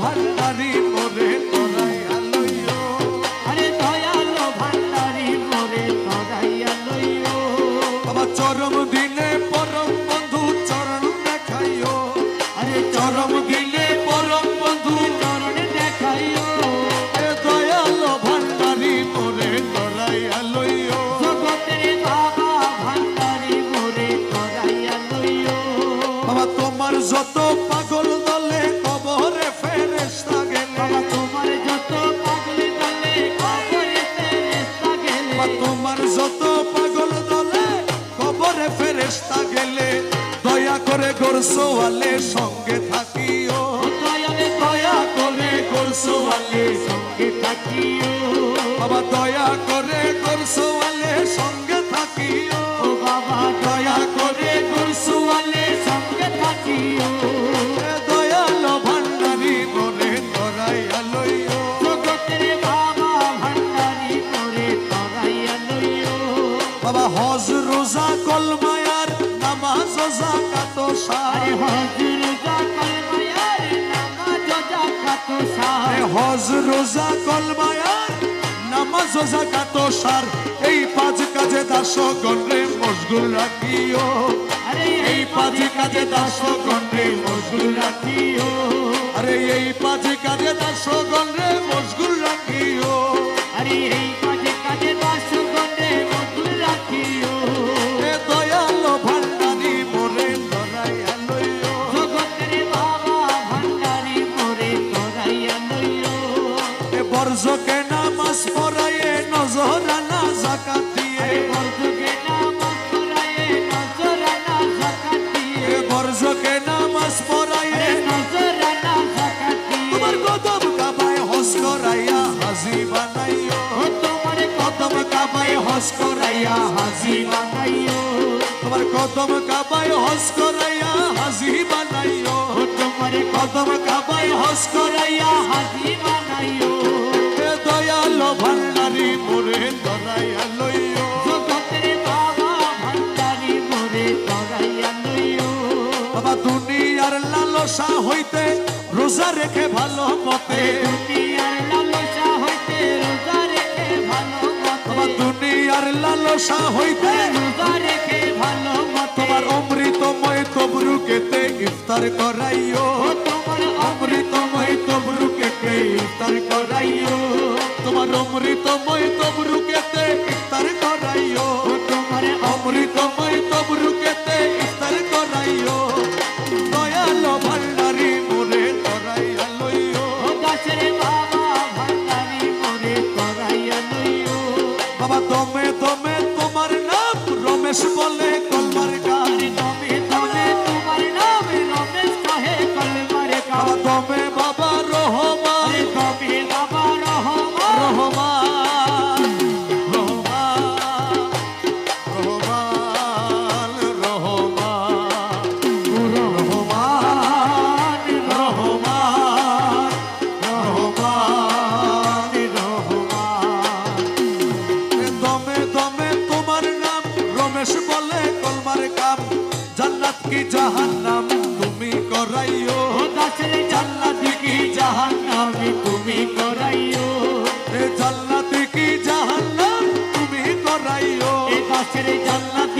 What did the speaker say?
ভান্ডারি মোরে তোরাইয়া লইও আরে দয়ালো ভান্ডারি মোরে তরাইয়া লইও বাবা চরম দিনে তোমার যত পাগলে দলে কবরে ফেরেশতা গেলে। দয়া করে গোরসোয়ালে সঙ্গে থাকিও। দয়া করে গোরসোয়ালে সঙ্গে থাকিও। বাবা দয়া বাবা হজ রোজা কলমায়ার নামাজ জাকাত আরে সারে হজুর জাকাল মায়ার নামাজ জাকাত সার। হজ রোজা কলমায়ার নামাজ জাকাত সার। এই পাঁচ কাজে দাস গণরে মশগুল রাখিও। আরে এই পাঁচ কাজে দাস গণরে মশগুল রাখিও। আরে এই পাঁচ কাজে দাস গণরে হস করাইয়া হাজি বানাইও। তোমার কদম কাবায় হস করাইয়া হাজি বানাইও। তোমার কদম কাবায় হস করাইয়া হাজি বানাইও। এ দয়ালো ভান্ডারি, মোরে ধরাইয়া লইও। জগতের বাবা ভান্ডারি, মোরে তরাইয়া লইও। বাবা, দুনিয়ার লালসা হইতে রোজা রেখে ভালো মতে লালসা হইতে তোমার অমৃতময় তবরুকেতে ইফতার করাইও। তোমার অমৃতময় তবরুকেতে ইফতার করাইও। তোমার অমৃতময় তবরুকেতে ইফতার করাইও। তোমার অমৃতময় তবরুকেতে মানুষ বলে। কাম জান্নাত কি জাহান্নাম? তুমি করাইও। দাসরে জান্নাত কি জাহান্নাম? তুমি করাইও। রে জান্নাত কি জাহান্নাম? তুমি করাইও। এ দাসরে জান্নাত